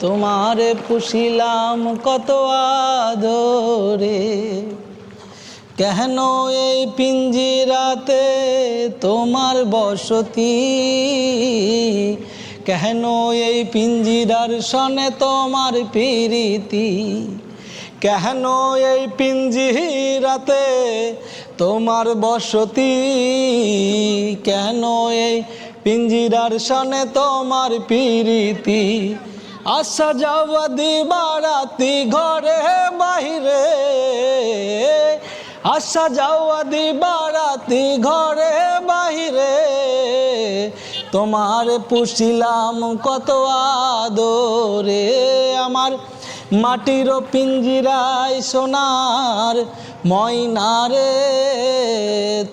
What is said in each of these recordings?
তোমার পুষিলাম কত আদরে। কেন এই পিঞ্জিরাতে তোমার বসতি? কেন এই পিঞ্জিরার সনে তোমার প্রীতি? কেন এই পিঞ্জিরাতে তোমার বসতি? কেন এই পিঞ্জিরার সনে তোমার প্রীতি? আসা যাওয়া দিবারাতি ঘরে বাহিরে। আসা যাওয়া দিবারাতি ঘরে বাহিরে। তোমার পুষিলাম কত আদরে। আমার মাটির পিঞ্জিরায় সোনার ময়নারে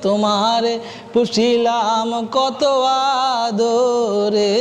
তোমার পুষিলাম কত আদরে।